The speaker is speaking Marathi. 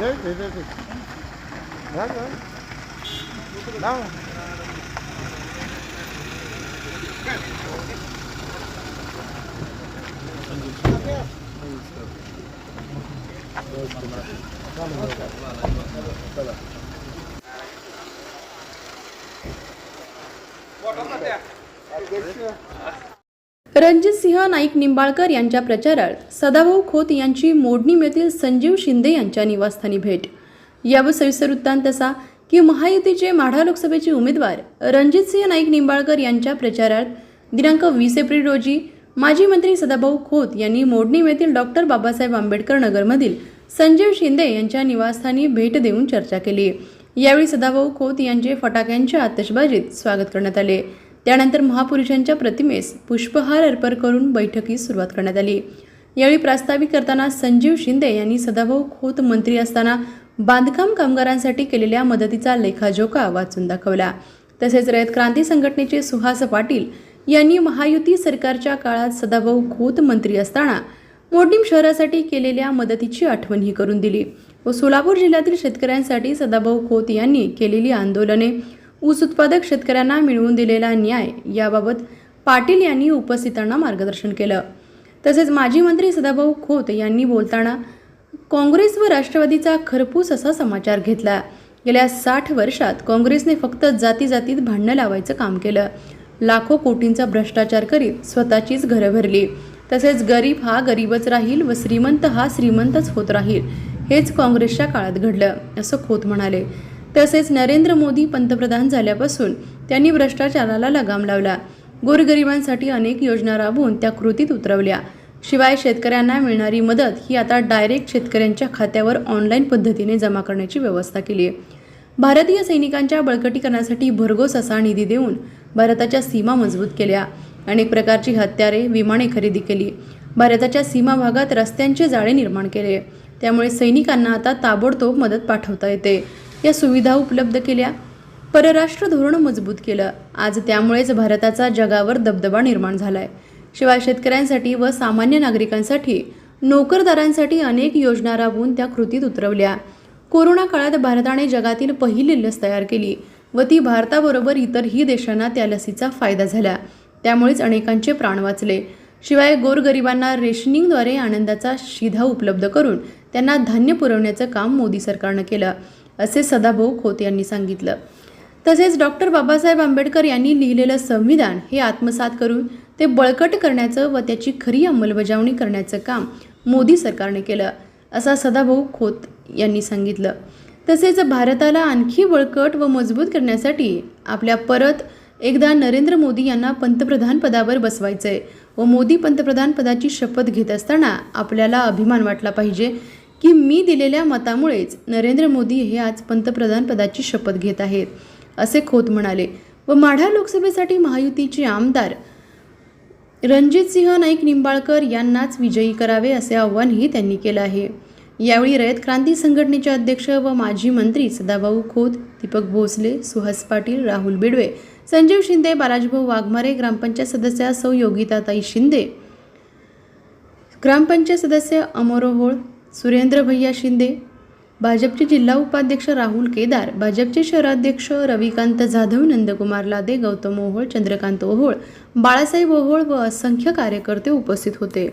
Đấy, đấy, đấy. Đấy, đấy. Đâu? What on the there? Ranjitsinh Naik Nimbalkar यांच्या प्रचारार्थ सदाभाऊ खोत यांची मोडणीम येथील संजीव शिंदे यांच्या निवासस्थानी भेट. यावर सविस्तर वृत्तांत असा की महायुतीचे माढा लोकसभेचे उमेदवार रणजितसिंह नाईक निंबाळकर यांच्या प्रचारार्थ दिनांक वीस एप्रिल रोजी माजी मंत्री सदाभाऊ खोत यांनी मोडणीम येथील डॉक्टर बाबासाहेब आंबेडकर नगरमधील संजीव शिंदे यांच्या निवासस्थानी भेट देऊन चर्चा केली. यावेळी सदाभाऊ खोत यांचे फटाक्यांच्या आतषबाजीत स्वागत करण्यात आले. त्यानंतर महापुरुषांच्या प्रतिमेस पुष्पहार अर्पण करून बैठकीस सुरुवात करण्यात आली. यावेळी प्रास्ताविक करताना संजीव शिंदे यांनी सदाभाऊ खोत मंत्री असताना बांधकाम कामगारांसाठी केलेल्या मदतीचा लेखाजोखा वाचून दाखवला. तसेच रयत क्रांती संघटनेचे सुहास पाटील यांनी महायुती सरकारच्या काळात सदाभाऊ खोत मंत्री असताना मोडणीम शहरासाठी केलेल्या मदतीची आठवणही करून दिली व सोलापूर जिल्ह्यातील शेतकऱ्यांसाठी सदाभाऊ खोत यांनी केलेली आंदोलने ऊस उत्पादक शेतकऱ्यांना मिळवून दिलेला न्याय याबाबत पाटील यांनी उपस्थितांना मार्गदर्शन केलं. तसेच माजी मंत्री सदाभाऊ खोत यांनी बोलताना काँग्रेस व राष्ट्रवादीचा खरपूस असा समाचार घेतला. गेल्या साठ वर्षात काँग्रेसने फक्त जाती जातीत भांडणं लावायचं काम केलं. लाखो कोटींचा भ्रष्टाचार करीत स्वतःचीच घरं भरली. तसेच गरीब हा गरीबच राहील व श्रीमंत हा श्रीमंतच होत राहील हेच काँग्रेसच्या काळात घडलं असं खोत म्हणाले. तसेच नरेंद्र मोदी पंतप्रधान झाल्यापासून त्यांनी भ्रष्टाचाराला लगाम लावला. गोरगरिबांसाठी अनेक योजना राबवून त्या कृतीत उतरवल्या. शिवाय शेतकऱ्यांना मिळणारी मदत ही आता डायरेक्ट शेतकऱ्यांच्या खात्यावर ऑनलाईन पद्धतीने जमा करण्याची व्यवस्था केली आहे. भारतीय सैनिकांच्या बळकटीकरणासाठी भरघोस असा निधी देऊन भारताच्या सीमा मजबूत केल्या. अनेक प्रकारची हत्यारे विमाने खरेदी केली. भारताच्या सीमा भागात रस्त्यांचे जाळे निर्माण केले. त्यामुळे सैनिकांना आता ताबडतोब मदत पाठवता येते. या सुविधा उपलब्ध केल्या. परराष्ट्र धोरण मजबूत केलं. आज त्यामुळेच भारताचा जगावर दबदबा निर्माण झालाय. शिवाय शेतकऱ्यांसाठी व सामान्य नागरिकांसाठी नोकरदारांसाठी अनेक योजना राबवून त्या कृतीत उतरवल्या. कोरोना काळात भारताने जगातील पहिली लस तयार केली व ती भारताबरोबर इतरही देशांना त्या लसीचा फायदा झाला. त्यामुळेच अनेकांचे प्राण वाचले. शिवाय गोरगरिबांना रेशनिंगद्वारे आनंदाचा शिधा उपलब्ध करून त्यांना धान्य पुरवण्याचं काम मोदी सरकारनं केलं. असे सदाभाऊ खोत यांनी सांगितलं. तसेच डॉक्टर बाबासाहेब आंबेडकर यांनी लिहिलेलं संविधान हे आत्मसात करून ते बळकट करण्याचं व त्याची खरी अंमलबजावणी करण्याचं काम मोदी सरकारने केलं असा सदाभाऊ खोत यांनी सांगितलं. तसेच भारताला आणखी बळकट व मजबूत करण्यासाठी आपल्या परत एकदा नरेंद्र मोदी यांना पंतप्रधान पदावर आहे व मोदी पंतप्रधान पदाची शपथ घेत असताना आपल्याला अभिमान वाटला पाहिजे की मी दिलेल्या मतामुळेच नरेंद्र मोदी हे आज पंतप्रधानपदाची शपथ घेत आहेत असे खोत म्हणाले. व माढा लोकसभेसाठी महायुतीचे आमदार रणजितसिंह नाईक निंबाळकर यांनाच विजयी करावे असे आव्हानही त्यांनी केलं आहे. यावेळी रयत क्रांती संघटनेचे अध्यक्ष व माजी मंत्री सदाभाऊ खोत दीपक भोसले सुहास पाटील राहुल बिडवे संजीव शिंदे बालाजीभाऊ वाघमारे ग्रामपंचायत सदस्या सौ योगिताताई शिंदे ग्रामपंचायत सदस्य अमरोहोळ सुरेंद्र भैया शिंदे भाजपचे जिल्हा उपाध्यक्ष राहुल केदार भाजपचे शहराध्यक्ष रविकांत जाधव नंदकुमार लादे गौतम ओहोळ चंद्रकांत ओहोळ बाळासाहेब ओहोळ व असंख्य कार्यकर्ते उपस्थित होते.